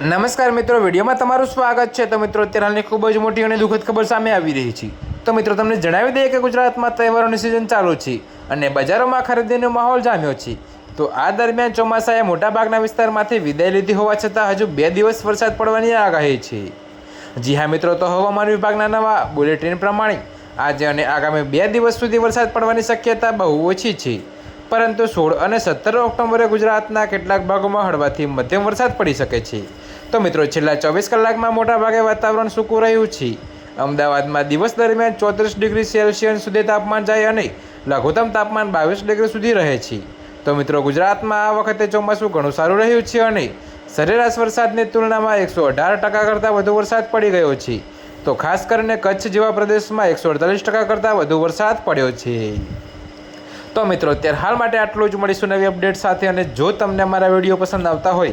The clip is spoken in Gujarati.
નમસ્કાર મિત્રો, વિડીયોમાં તમારું સ્વાગત છે. તો મિત્રો, અત્યારે હાલની ખૂબ જ મોટી અને દુઃખદ ખબર સામે આવી રહી છે. તો મિત્રો, તમને જણાવી દઈએ કે ગુજરાતમાં તહેવારોની સિઝન ચાલુ છે અને બજારોમાં ખરીદીનો માહોલ જામ્યો છે. તો આ દરમિયાન ચોમાસાએ મોટાભાગના વિસ્તારમાંથી વિદાય લીધી હોવા છતાં હજુ બે દિવસ વરસાદ પડવાની આગાહી છે. જી હા મિત્રો, તો હવામાન વિભાગના નવા બુલેટિન પ્રમાણે આજે અને આગામી બે દિવસ સુધી વરસાદ પડવાની શક્યતા બહુ ઓછી છે. પરંતુ સોળ અને સત્તર ઓક્ટોબરે ગુજરાતના કેટલાક ભાગોમાં હળવાથી મધ્યમ વરસાદ પડી શકે છે. તો મિત્રો, છેલ્લા ચોવીસ કલાકમાં મોટાભાગે વાતાવરણ સૂકું રહ્યું છે. અમદાવાદમાં દિવસ દરમિયાન ચોત્રીસ ડિગ્રી સેલ્સિયસ સુધી તાપમાન જાય અને લઘુત્તમ તાપમાન બાવીસ ડિગ્રી સુધી રહે છે. તો મિત્રો, ગુજરાતમાં આ વખતે ચોમાસું ઘણું સારું રહ્યું છે અને સરેરાશ વરસાદની તુલનામાં એકસો અઢાર ટકા કરતાં વધુ વરસાદ પડી ગયો છે. તો ખાસ કરીને કચ્છ જેવા પ્રદેશમાં એકસો અડતાલીસ ટકા કરતાં વધુ વરસાદ પડ્યો છે. તો મિત્રો, અત્યારે હાલ માટે આટલું જ. મળીશું નવી અપડેટ સાથે અને જો તમને અમારા વીડિયો પસંદ આવતા હોય